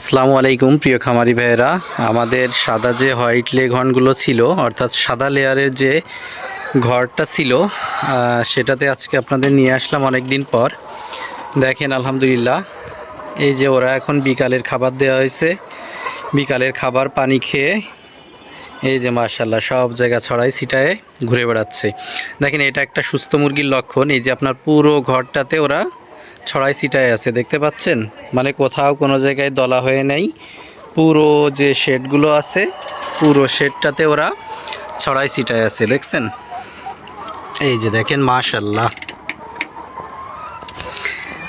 আসসালামু আলাইকুম, প্রিয় খামারি ভাইয়েরা। আমাদের সাদা যে হোয়াইট লেঘনগুলো ছিল, অর্থাৎ সাদা লেয়ারের যে ঘরটা ছিল সেটাতে আজকে আপনাদের নিয়ে আসলাম অনেক দিন পর। দেখেন, আলহামদুলিল্লাহ, এই যে ওরা এখন বিকালের খাবার দেওয়া হয়েছে। বিকালের খাবার পানি খেয়ে, এই যে মার্শাল্লাহ সব জায়গা ছড়াই ছিটায় ঘুরে বেড়াচ্ছে। দেখেন, এটা একটা সুস্থ মুরগির লক্ষণ। এই যে আপনার পুরো ঘরটাতে ওরা ছড়াই ছিটায় আছে, দেখতে পাচ্ছেন? মানে কোথাও কোনো জায়গায় দলা হয়ে নেই। পুরো যে শেডগুলো আছে, পুরো শেডটাতে ওরা ছড়াই ছিটায় আছে, দেখছেন? এই যে দেখেন মাশাল্লাহ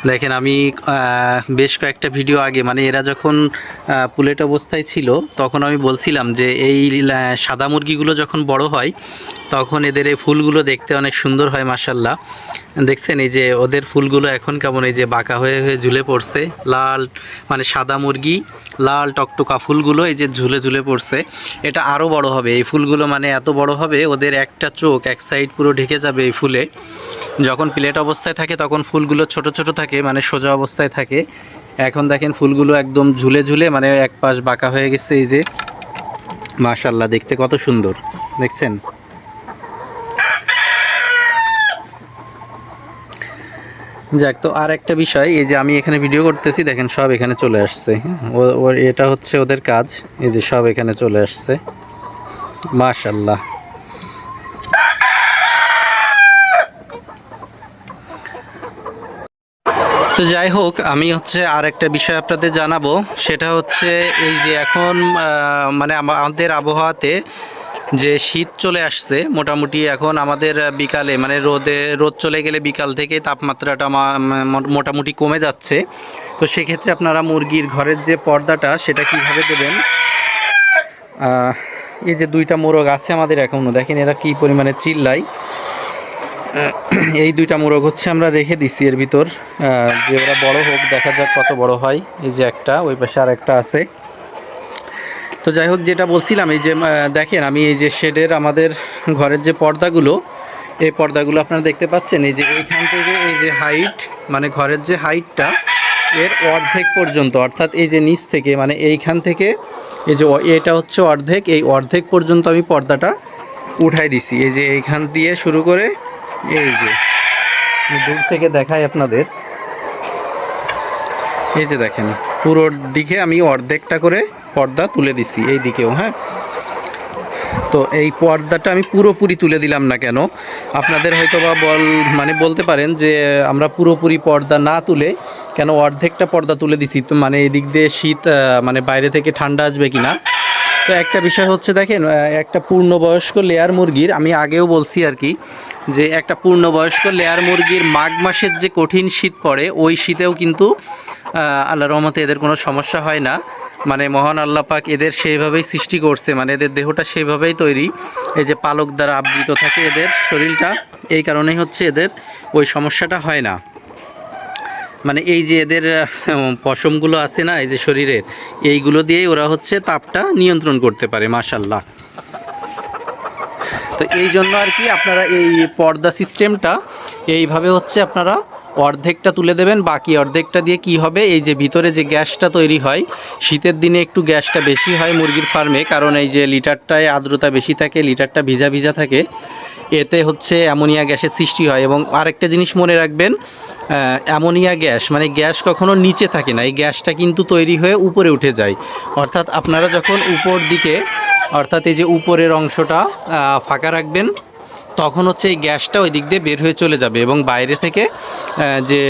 দেখেন, আমি বেশ কয়েকটা ভিডিও আগে মানে এরা যখন পুলেট অবস্থায় ছিল, তখন আমি বলছিলাম যে এই সাদা মুরগিগুলো যখন বড় হয় তখন এদের এই ফুলগুলো দেখতে অনেক সুন্দর হয় মাসাল্লাহ দেখছেন এই যে ওদের ফুলগুলো এখন কেমন এই যে বাঁকা হয়ে হয়ে ঝুলে পড়ছে, লাল মানে সাদা মুরগি, লাল টকটকা ফুলগুলো এই যে ঝুলে ঝুলে পড়ছে। এটা আরও বড় হবে, এই ফুলগুলো মানে এত বড় হবে, ওদের একটা চোখ, এক সাইড পুরো ঢেকে যাবে এই ফুলে। যখন প্লেট অবস্থায় থাকে তখন ফুলগুলো ছোট ছোট থাকে মানে সোজা অবস্থায় থাকে। এখন দেখেন ফুলগুলো একদম ঝুলে ঝুলে মানে এক পাশ বাঁকা হয়ে গেছে এই যে। মাশাল্লাহ দেখতে কত সুন্দর, দেখছেন? যাক, তো আর একটা বিষয়, এই যে আমি এখানে ভিডিও করতেছি, দেখেন সব এখানে চলে আসছে হ্যাঁ? ও- এটা হচ্ছে ওদের কাজ, এই যে সব এখানে চলে আসছে। মাশাল্লাহ তো যাই হোক, আমি হচ্ছে আর একটা বিষয় আপনাদের জানাব, সেটা হচ্ছে এই যে এখন মানে আমাদের আবহাওয়াতে যে শীত চলে আসছে, মোটামুটি এখন আমাদের বিকালে মানে রোদে, রোদ চলে গেলে বিকাল থেকে তাপমাত্রাটা মোটামুটি কমে যাচ্ছে। তো সেক্ষেত্রে আপনারা মুরগির ঘরের যে পর্দাটা, সেটা কীভাবে দেবেন? এই যে দুইটা মোরগ আছে আমাদের এখনও দেখেন এরা কি পরিমাণে চিল্লাই এই দুইটা মোরগ হচ্ছে আমরা রেখে দিছি এর ভিতর। যে ওরা বড় হোক, দেখা যাক কত বড় হয়। এই যে একটা, ওই পাশে আর একটা আছে। তো যাই হোক, যেটা বলছিলাম, এই যে দেখেন, আমি এই যে শেডের আমাদের ঘরের যে পর্দাগুলো, এই পর্দাগুলো আপনারা দেখতে পাচ্ছেন, এই যে এইখান থেকে এই যে হাইট মানে ঘরের যে হাইটটা এর অর্ধেক পর্যন্ত, অর্থাৎ এই যে নিচ থেকে মানে এইখান থেকে, এই যে এটা হচ্ছে অর্ধেক, এই অর্ধেক পর্যন্ত আমি পর্দাটা উঠাই দিছি। এই যে এইখান দিয়ে শুরু করে, এই যে দূর থেকে দেখাই আপনাদের। এই যে দেখেন পুরো দিকে আমি অর্ধেকটা করে পর্দা তুলে দিছি এই দিকেও হ্যাঁ? তো এই পর্দাটা আমি পুরোপুরি তুলে দিলাম না কেন? আপনাদের হয়তো বা বল মানে বলতে পারেন যে আমরা পুরোপুরি পর্দা না তুলে কেন অর্ধেকটা পর্দা তুলে দিছি? তো মানে এই দিক দিয়ে শীত মানে বাইরে থেকে ঠান্ডা আসবে কি না তো একটা বিষয় হচ্ছে দেখেন একটা পূর্ণবয়স্ক লেয়ার মুরগির আমি আগেও বলছি আর কি যে একটা পূর্ণবয়স্ক লেয়ার মুরগির মাঘ মাসের যে কঠিন শীত পড়ে ওই শীতেও কিন্তু আহ, আল্লাহ রহমতে এদের কোনো সমস্যা হয় না। মানে মহান আল্লাহ পাক এদের সেইভাবেই সৃষ্টি করছে মানে এদের দেহটা সেইভাবেই তৈরি। এই যে পালক দ্বারা আবৃত থাকে এদের শরীরটা এই কারণেই হচ্ছে এদের ওই সমস্যাটা হয় না। মানে এই যে এদের পশমগুলো আছে না এই যে শরীরের এইগুলো দিয়েই ওরা হচ্ছে তাপটা নিয়ন্ত্রণ করতে পারে মাশাল্লাহ তো এই জন্য আর কি আপনারা এই পর্দা সিস্টেমটা এইভাবে হচ্ছে আপনারা অর্ধেকটা তুলে দেবেন, বাকি অর্ধেকটা দিয়ে কি হবে? এই যে ভিতরে যে গ্যাসটা তৈরি হয়, শীতের দিনে একটু গ্যাসটা বেশি হয় মুরগির ফার্মে, কারণ এই যে লিটারটায় আর্দ্রতা বেশি থাকে, লিটারটা ভিজা ভিজা থাকে, এতে হচ্ছে অ্যামোনিয়া গ্যাসের সৃষ্টি হয়। এবং আরেকটা জিনিস মনে রাখবেন অ্যামোনিয়া গ্যাস মানে গ্যাস কখনো নিচে থাকে না, এই গ্যাসটা কিন্তু তৈরি হয়ে উপরে উঠে যায়। অর্থাৎ আপনারা যখন উপর দিকে, অর্থাৎ এই যে উপরের অংশটা ফাঁকা রাখবেন তখন হচ্ছে এই গ্যাসটা ওই দিক দিয়ে বের হয়ে চলে যাবে এবং বাইরে থেকে যে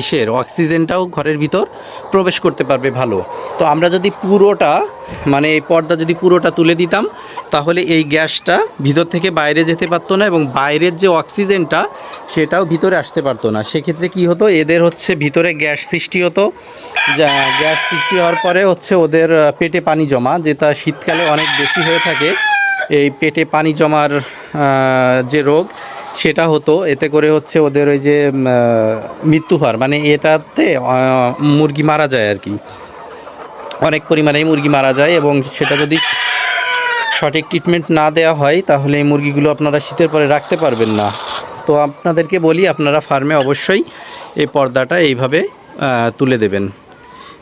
ইসের অক্সিজেনটাও ঘরের ভিতর প্রবেশ করতে পারবে ভালো। তো আমরা যদি পুরোটা মানে এই পর্দা যদি পুরোটা তুলে দিতাম, তাহলে এই গ্যাসটা ভিতর থেকে বাইরে যেতে পারতো না এবং বাইরের যে অক্সিজেনটা, সেটাও ভিতরে আসতে পারতো না। সেক্ষেত্রে কি হতো, এদের হচ্ছে ভিতরে গ্যাস সৃষ্টি হতো। গ্যাস সৃষ্টি হওয়ার পরে হচ্ছে ওদের পেটে পানি জমা, যেটা শীতকালে অনেক বেশি হয়ে থাকে। এই পেটে পানি জমার যে রোগ, সেটা হতো। এতে করে হচ্ছে ওদের ওই যে মৃত্যু হওয়ার। মানে এটাতে মুরগি মারা যায় আর কি। অনেক পরিমাণেই মুরগি মারা যায় এবং সেটা যদি সঠিক ট্রিটমেন্ট না দেওয়া হয়, তাহলে এই মুরগিগুলো আপনারা শীতের পরে রাখতে পারবেন না। তো আপনাদেরকে বলি, আপনারা ফার্মে অবশ্যই এই পর্দাটা এইভাবে তুলে দেবেন।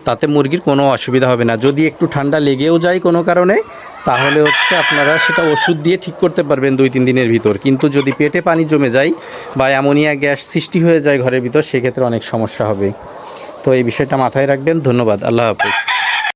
তাতে মুরগির কোনো অসুবিধা হবে না। যদি একটু ঠান্ডা লেগেও যায় কোনো কারণে, তাহলে হচ্ছে আপনারা সেটা ওষুধ দিয়ে ঠিক করতে পারবেন দুই তিন দিনের ভিতর। কিন্তু যদি পেটে পানি জমে যায় বা অ্যামোনিয়া গ্যাস সৃষ্টি হয়ে যায় ঘরের ভিতর, সেক্ষেত্রে অনেক সমস্যা হবে। তো এই বিষয়টা মাথায় রাখবেন। ধন্যবাদ। আল্লাহ হাফিজ।